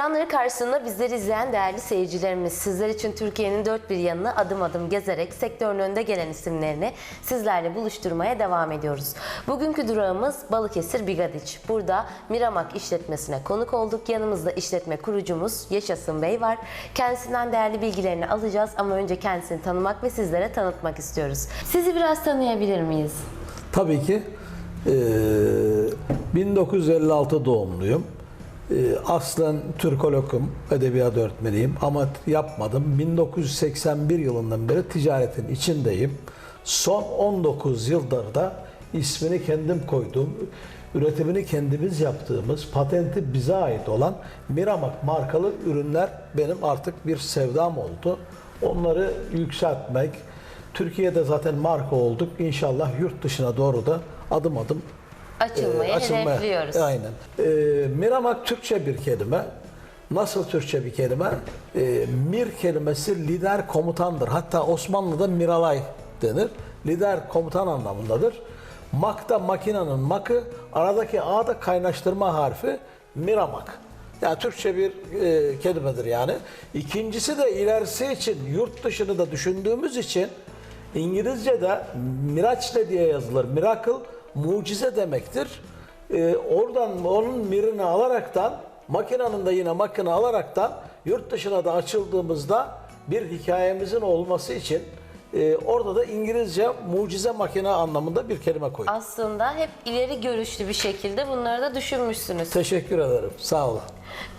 Ekranları karşısında bizleri izleyen değerli seyircilerimiz, sizler için Türkiye'nin dört bir yanını adım adım gezerek sektörün önde gelen isimlerini sizlerle buluşturmaya devam ediyoruz. Bugünkü durağımız Balıkesir Bigadiç. Burada Miramak işletmesine konuk olduk. Yanımızda işletme kurucumuz Yaşasın Bey var. Kendisinden değerli bilgilerini alacağız ama önce kendisini tanımak ve sizlere tanıtmak istiyoruz. Sizi biraz tanıyabilir miyiz? Tabii ki eee, 1956 doğumluyum. Eee, aslen Türkologum, edebiyat öğretmeniyim ama yapmadım. 1981 yılından beri ticaretin içindeyim. Son 19 yıldır da ismini kendim koydum. Üretimini kendimiz yaptığımız, patenti bize ait olan Miramak markalı ürünler benim artık bir sevdam oldu. Onları yükseltmek, Türkiye'de zaten marka olduk. İnşallah yurt dışına doğru da adım adım Açılmayı e, açılmaya- hedefliyoruz. Aynen. E, Miramak Türkçe bir kelime. Nasıl Türkçe bir kelime? E, mir kelimesi lider komutandır. Hatta Osmanlı'da Miralay denir. Lider komutan anlamındadır. Mak da makinenin makı, aradaki A da kaynaştırma harfi Miramak. Yani Türkçe bir e, kelimedir yani. İkincisi de ilerisi için yurt dışını da düşündüğümüz için İngilizce'de miracle diye yazılır. Miracle mucize demektir. Ee, oradan onun mirini alaraktan makinenin de yine makine alaraktan yurt dışına da açıldığımızda bir hikayemizin olması için e, orada da İngilizce mucize makine anlamında bir kelime koyduk. Aslında hep ileri görüşlü bir şekilde bunları da düşünmüşsünüz. Teşekkür ederim. Sağ olun.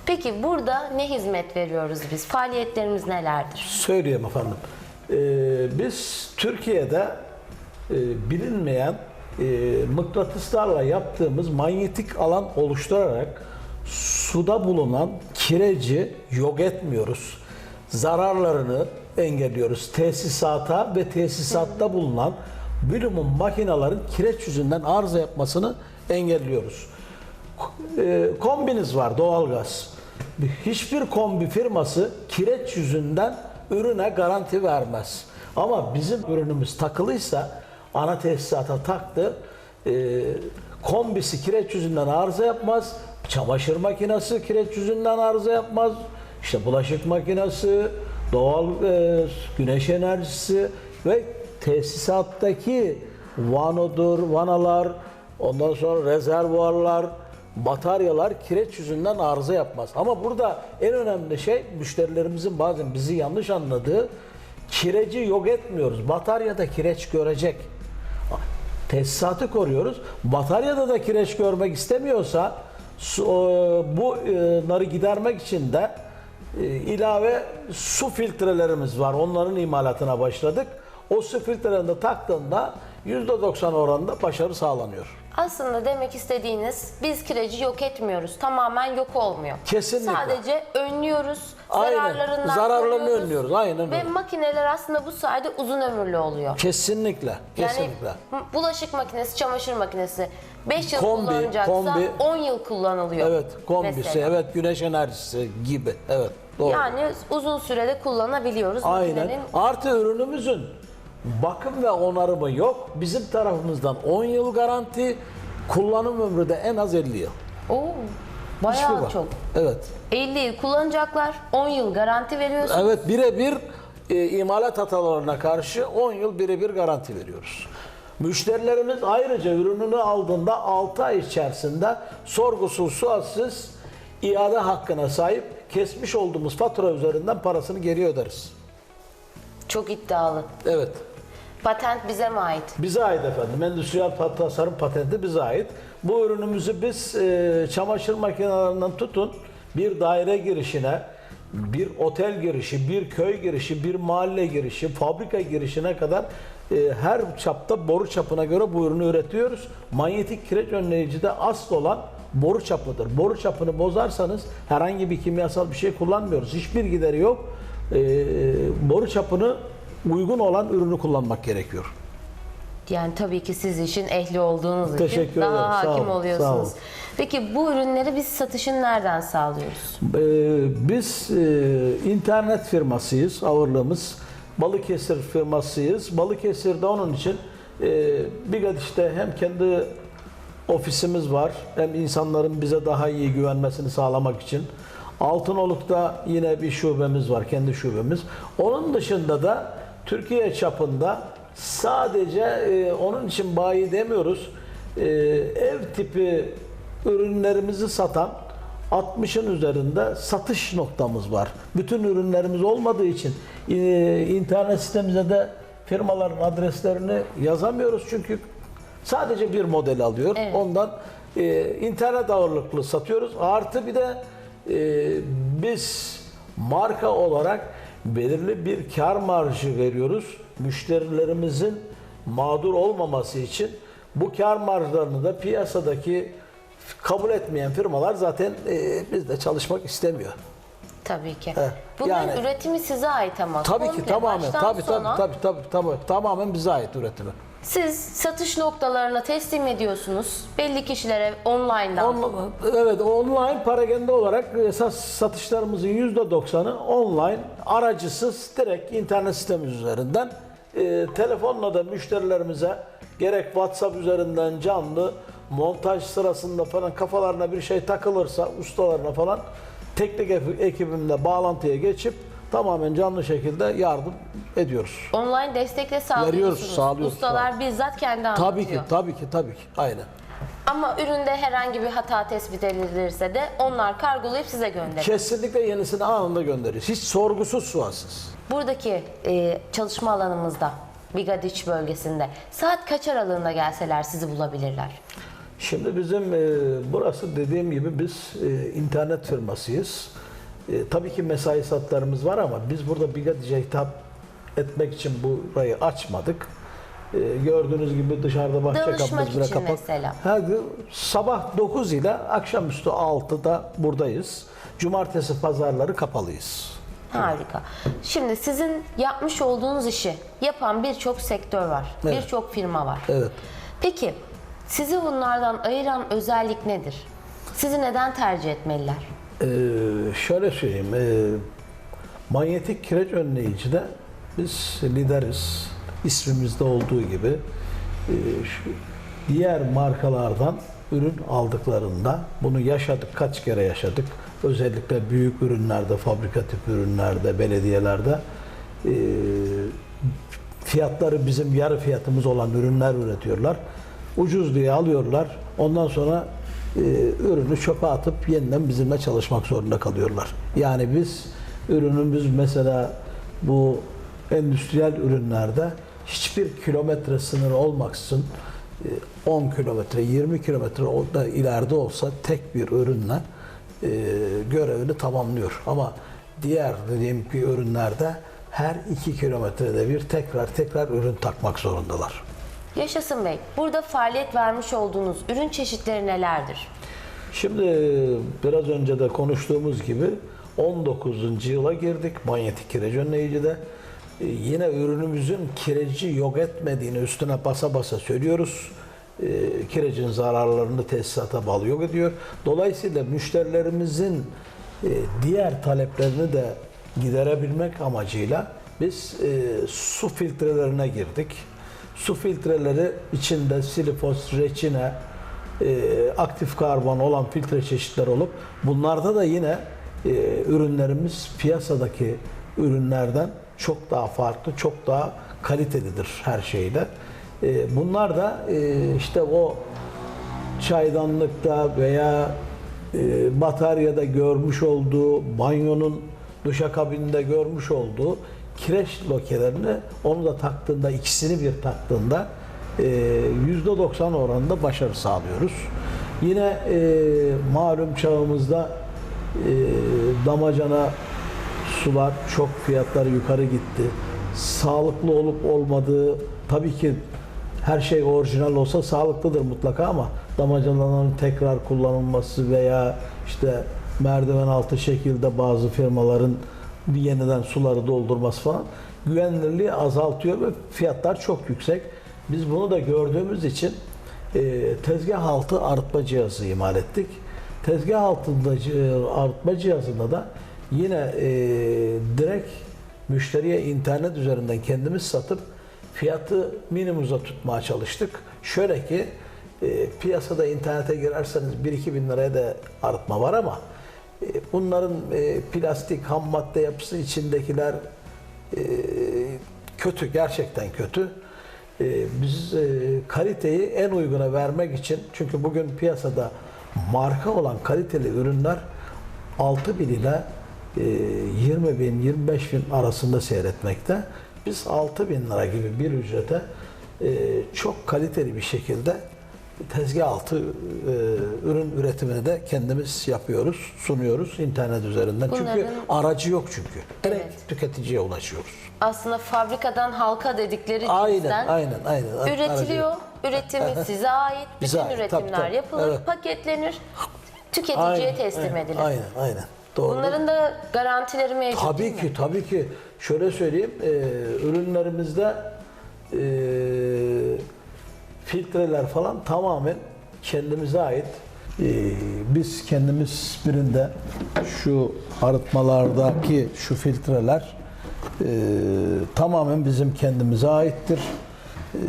Peki burada ne hizmet veriyoruz biz? Faaliyetlerimiz nelerdir? Söyleyeyim efendim. Ee, biz Türkiye'de e, bilinmeyen e, mıknatıslarla yaptığımız manyetik alan oluşturarak suda bulunan kireci yok etmiyoruz. Zararlarını engelliyoruz. Tesisata ve tesisatta bulunan bilumum makinelerin kireç yüzünden arıza yapmasını engelliyoruz. E, kombiniz var doğalgaz. Hiçbir kombi firması kireç yüzünden ürüne garanti vermez. Ama bizim ürünümüz takılıysa ana tesisata taktı. E, kombisi kireç yüzünden arıza yapmaz. Çamaşır makinesi kireç yüzünden arıza yapmaz. İşte bulaşık makinesi, doğal e, güneş enerjisi ve tesisattaki vanodur, vanalar, ondan sonra rezervuarlar, bataryalar kireç yüzünden arıza yapmaz. Ama burada en önemli şey müşterilerimizin bazen bizi yanlış anladığı kireci yok etmiyoruz. Bataryada kireç görecek. Tesisatı koruyoruz. Bataryada da kireç görmek istemiyorsa su, o, bunları gidermek için de e, ilave su filtrelerimiz var. Onların imalatına başladık. O su filtrelerini taktığında %90 oranında başarı sağlanıyor. Aslında demek istediğiniz biz kireci yok etmiyoruz. Tamamen yok olmuyor. Kesinlikle. Sadece önlüyoruz. Aynen. Zararlarından Zararlarını koruyoruz. önlüyoruz. Aynen Ve öyle. makineler aslında bu sayede uzun ömürlü oluyor. Kesinlikle. Kesinlikle. Yani bulaşık makinesi, çamaşır makinesi 5 yıl Kombi, kullanacaksa kombi. 10 yıl kullanılıyor. evet, kombisi, mesela. evet güneş enerjisi gibi. Evet, doğru. Yani uzun sürede kullanabiliyoruz Aynen. makinenin. Artı ürünümüzün bakım ve onarımı yok. Bizim tarafımızdan 10 yıl garanti, kullanım ömrü de en az 50 yıl. Oo, bayağı çok. Evet. 50 yıl kullanacaklar, 10 yıl garanti veriyorsun. Evet birebir e, imalat hatalarına karşı 10 yıl birebir garanti veriyoruz. Müşterilerimiz ayrıca ürününü aldığında 6 ay içerisinde sorgusuz sualsiz iade hakkına sahip kesmiş olduğumuz fatura üzerinden parasını geri öderiz. Çok iddialı. Evet. Patent bize mi ait? Bize ait efendim. Endüstriyel tasarım patenti bize ait. Bu ürünümüzü biz e, çamaşır makinelerinden tutun bir daire girişine, bir otel girişi, bir köy girişi, bir mahalle girişi, fabrika girişine kadar e, her çapta boru çapına göre bu ürünü üretiyoruz. Manyetik kireç önleyici de asıl olan boru çapıdır. Boru çapını bozarsanız herhangi bir kimyasal bir şey kullanmıyoruz. Hiçbir gideri yok. E, boru çapını uygun olan ürünü kullanmak gerekiyor. Yani tabii ki siz işin ehli olduğunuz Teşekkür için daha ederim. Sağ hakim olun, oluyorsunuz. Peki bu ürünleri biz satışını nereden sağlıyoruz? Ee, Biz e, internet firmasıyız ağırlığımız. Balıkesir firmasıyız. Balıkesir'de onun için e, Bigadiş'te hem kendi ofisimiz var hem insanların bize daha iyi güvenmesini sağlamak için Altınoluk'ta yine bir şubemiz var, kendi şubemiz. Onun dışında da Türkiye çapında sadece e, onun için bayi demiyoruz. e, ev tipi ürünlerimizi satan 60'ın üzerinde satış noktamız var. Bütün ürünlerimiz olmadığı için e, internet sitemize de firmaların adreslerini yazamıyoruz çünkü sadece bir model alıyor. Evet. Ondan e, internet ağırlıklı satıyoruz. Artı bir de e, biz marka olarak belirli bir kar marjı veriyoruz. Müşterilerimizin mağdur olmaması için bu kar marjlarını da piyasadaki kabul etmeyen firmalar zaten e, bizde çalışmak istemiyor. Tabii ki. Evet, Bunların yani- üretimi size ait ama. Tabii ki tamamen tabii tabii, sona tabii tabii tabii tamamen bize ait üretimi. Siz satış noktalarına teslim ediyorsunuz. Belli kişilere online'dan. On- evet online paragende olarak esas satışlarımızın %90'ı online aracısız direkt internet sitemiz üzerinden e, telefonla da müşterilerimize gerek WhatsApp üzerinden canlı montaj sırasında falan kafalarına bir şey takılırsa ustalarına falan teknik ekibimle bağlantıya geçip tamamen canlı şekilde yardım ediyoruz. Online destekle sağlıyorsunuz. Veriyoruz, sağlıyoruz, Ustalar bizzat kendi anlatıyor. Tabii ki, tabii ki, tabii ki. Aynen. Ama üründe herhangi bir hata tespit edilirse de onlar kargolayıp size gönderiyor. Kesinlikle yenisini anında gönderiyoruz. Hiç sorgusuz sualsiz. Buradaki e, çalışma alanımızda Bigadiç bölgesinde saat kaç aralığında gelseler sizi bulabilirler? Şimdi bizim e, burası dediğim gibi biz e, internet firmasıyız. E, tabii ki mesai saatlerimiz var ama biz burada Bigadice hitap etmek için burayı açmadık. E, gördüğünüz gibi dışarıda bahçe kapımız bile kapak. mesela. Her gün sabah 9 ile akşamüstü 6'da buradayız. Cumartesi pazarları kapalıyız. Harika. Şimdi sizin yapmış olduğunuz işi yapan birçok sektör var. Evet. Birçok firma var. Evet. Peki sizi bunlardan ayıran özellik nedir? Sizi neden tercih etmeliler? Ee, şöyle söyleyeyim, e, manyetik kireç önleyicide biz lideriz. İsmimizde olduğu gibi e, şu diğer markalardan ürün aldıklarında bunu yaşadık, kaç kere yaşadık. Özellikle büyük ürünlerde, fabrika tip ürünlerde, belediyelerde e, fiyatları bizim yarı fiyatımız olan ürünler üretiyorlar. Ucuz diye alıyorlar. Ondan sonra e, ürünü çöpe atıp yeniden bizimle çalışmak zorunda kalıyorlar. Yani biz ürünümüz mesela bu endüstriyel ürünlerde hiçbir kilometre sınırı olmaksızın e, 10 kilometre, 20 kilometre da ileride olsa tek bir ürünle e, görevini tamamlıyor. Ama diğer dediğim gibi ürünlerde her 2 kilometrede bir tekrar tekrar ürün takmak zorundalar. Yaşasın Bey, burada faaliyet vermiş olduğunuz ürün çeşitleri nelerdir? Şimdi biraz önce de konuştuğumuz gibi 19. yıla girdik manyetik kireç önleyicide. Ee, Yine ürünümüzün kireci yok etmediğini üstüne basa basa söylüyoruz. Ee, Kirecin zararlarını tesisata bağlı yok ediyor. Dolayısıyla müşterilerimizin e, diğer taleplerini de giderebilmek amacıyla biz e, su filtrelerine girdik. Su filtreleri içinde silifos, reçine, e, aktif karbon olan filtre çeşitleri olup bunlarda da yine e, ürünlerimiz piyasadaki ürünlerden çok daha farklı, çok daha kalitelidir her şeyde. E, bunlar da e, işte o çaydanlıkta veya e, bataryada görmüş olduğu, banyonun duşakabininde görmüş olduğu kireç lokelerini onu da taktığında, ikisini bir taktığında e, %90 oranında başarı sağlıyoruz. Yine e, malum çağımızda e, damacana sular çok fiyatları yukarı gitti. Sağlıklı olup olmadığı tabii ki her şey orijinal olsa sağlıklıdır mutlaka ama damacanaların tekrar kullanılması veya işte merdiven altı şekilde bazı firmaların yeniden suları doldurması falan güvenilirliği azaltıyor ve fiyatlar çok yüksek. Biz bunu da gördüğümüz için e, tezgah altı arıtma cihazı imal ettik. Tezgah altında arıtma cihazında da yine e, direkt müşteriye internet üzerinden kendimiz satıp fiyatı minimumda tutmaya çalıştık. Şöyle ki e, piyasada internete girerseniz 1-2 bin liraya da arıtma var ama bunların e, plastik ham madde yapısı içindekiler e, kötü, gerçekten kötü. E, biz e, kaliteyi en uyguna vermek için, çünkü bugün piyasada marka olan kaliteli ürünler 6 bin ile e, 20 bin, 25 bin arasında seyretmekte. Biz 6 bin lira gibi bir ücrete e, çok kaliteli bir şekilde tezgah altı e, ürün üretimini de kendimiz yapıyoruz, sunuyoruz internet üzerinden. Çünkü Bunların- aracı yok çünkü. Direkt Evet. tüketiciye ulaşıyoruz. Aslında fabrikadan halka dedikleri Aynen, cinsten aynen, aynen. Üretiliyor. Üretimi size ait. Bize Bütün ait, üretimler tabii, tabii. yapılır, Evet. paketlenir, tüketiciye Aynen, teslim aynen, edilir. Aynen, aynen. Doğru. Bunların da garantileri mevcut değil Tabii mi? ki, tabii ki. Şöyle söyleyeyim, e, ürünlerimizde e, filtreler falan tamamen kendimize ait. E, biz kendimiz birinde şu arıtmalardaki şu filtreler e, tamamen bizim kendimize aittir. E,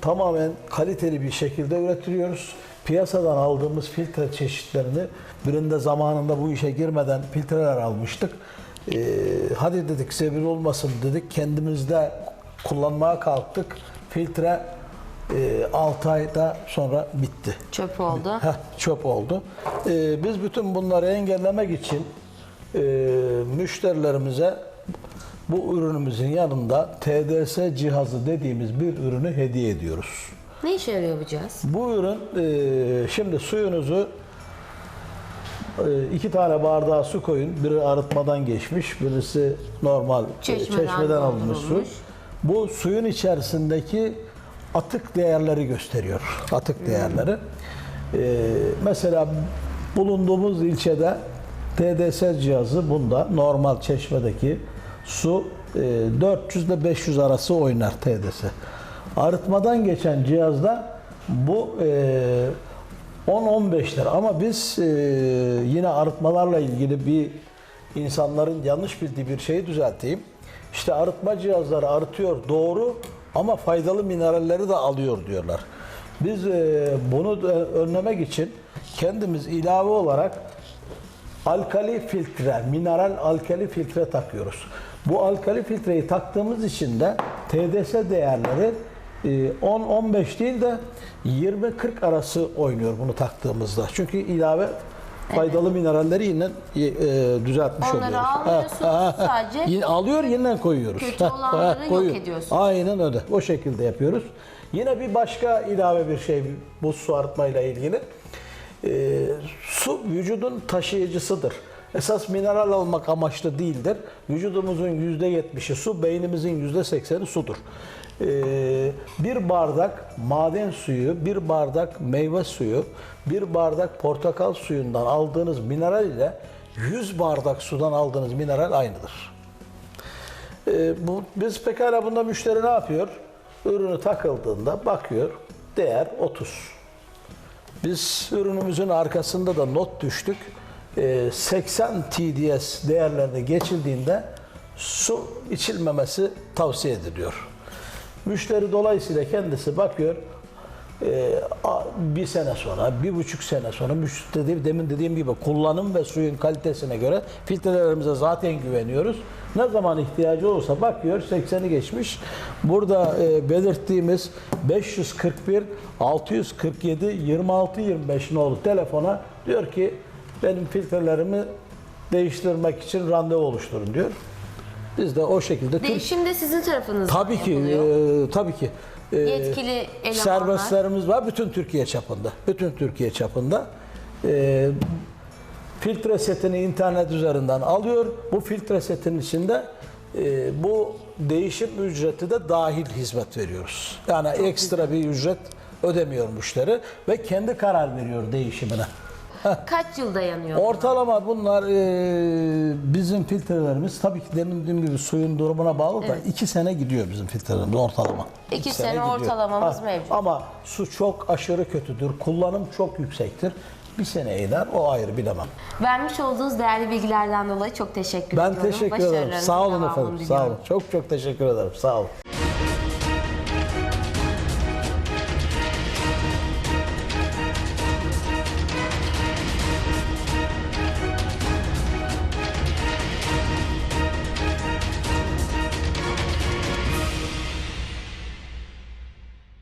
tamamen kaliteli bir şekilde üretiliyoruz. Piyasadan aldığımız filtre çeşitlerini birinde zamanında bu işe girmeden filtreler almıştık. Ee, hadi dedik zebil olmasın dedik. Kendimizde kullanmaya kalktık. Filtre 6 ayda sonra bitti. Çöp oldu. Heh, çöp oldu. Ee, biz bütün bunları engellemek için e, müşterilerimize bu ürünümüzün yanında TDS cihazı dediğimiz bir ürünü hediye ediyoruz. Ne işe yarıyor bu cihaz? Bu ürün e, şimdi suyunuzu e, iki tane bardağa su koyun. Biri arıtmadan geçmiş, birisi normal e, Çeşmeden çeşmeden, alınmış su. Bu suyun içerisindeki atık değerleri gösteriyor. Atık değerleri. E, mesela bulunduğumuz ilçede TDS cihazı bunda normal çeşmedeki su e, 400 ile 500 arası oynar TDS. Arıtmadan geçen cihazda bu e, 10-15 lira ama biz e, yine arıtmalarla ilgili bir insanların yanlış bildiği bir şeyi düzelteyim. İşte arıtma cihazları arıtıyor doğru ama faydalı mineralleri de alıyor diyorlar. Biz e, bunu önlemek için kendimiz ilave olarak alkali filtre, mineral alkali filtre takıyoruz. Bu alkali filtreyi taktığımız için de TDS değerleri e, 10-15 değil de 20-40 arası oynuyor bunu taktığımızda. Çünkü ilave faydalı mineralleri yine e, düzeltmiş Onları oluyoruz. almıyorsunuz, sadece Yine alıyor yeniden koyuyoruz. kötü olanları yok ediyorsunuz. Aynen öyle. O şekilde yapıyoruz. Yine bir başka ilave bir şey bu su arıtmayla ilgili. Ee, su vücudun taşıyıcısıdır. Esas mineral almak amaçlı değildir. Vücudumuzun yüzde yetmişi su, beynimizin yüzde sekseni sudur. Ee, bir bardak maden suyu, bir bardak meyve suyu, bir bardak portakal suyundan aldığınız mineral ile 100 bardak sudan aldığınız mineral aynıdır. Ee, biz pekala bunda müşteri ne yapıyor? Ürünü takıldığında bakıyor, değer 30. Biz ürünümüzün arkasında da not düştük. Ee, 80 TDS değerlerine geçildiğinde su içilmemesi tavsiye ediliyor. Müşteri dolayısıyla kendisi bakıyor, e, bir sene sonra, bir buçuk sene sonra dediğim, demin dediğim gibi kullanım ve suyun kalitesine göre filtrelerimize zaten güveniyoruz. Ne zaman ihtiyacı olursa bakıyor 80'i geçmiş. Burada e, belirttiğimiz 541 647 26 25 nolu telefona diyor ki benim filtrelerimi değiştirmek için randevu oluşturun diyor. Biz de o şekilde Değişim de sizin tarafınızdan Tabii ki, yapılıyor. e, tabii ki. E, Yetkili elemanlar. Serbestlerimiz var bütün Türkiye çapında. Bütün Türkiye çapında. E, filtre setini internet üzerinden alıyor. Bu filtre setin içinde e, bu değişim ücreti de dahil hizmet veriyoruz. Yani ekstra bir ücret ödemiyor müşteri ve kendi karar veriyor değişimine. Kaç yıl dayanıyor? Ortalama bunlar e, bizim filtrelerimiz tabii ki demin dediğim gibi suyun durumuna bağlı da iki sene gidiyor bizim filtrelerimiz ortalama. İki sene ortalamamız mevcut. Ama su çok aşırı kötüdür. Kullanım çok yüksektir. Bir sene iner o ayrı bilemem. Vermiş olduğunuz değerli bilgilerden dolayı çok teşekkür Ben ediyorum. teşekkür ederim. Başarılarınızın Sağ olun devamını efendim. Sağ diliyorum. olun. Çok çok teşekkür ederim. Sağ olun.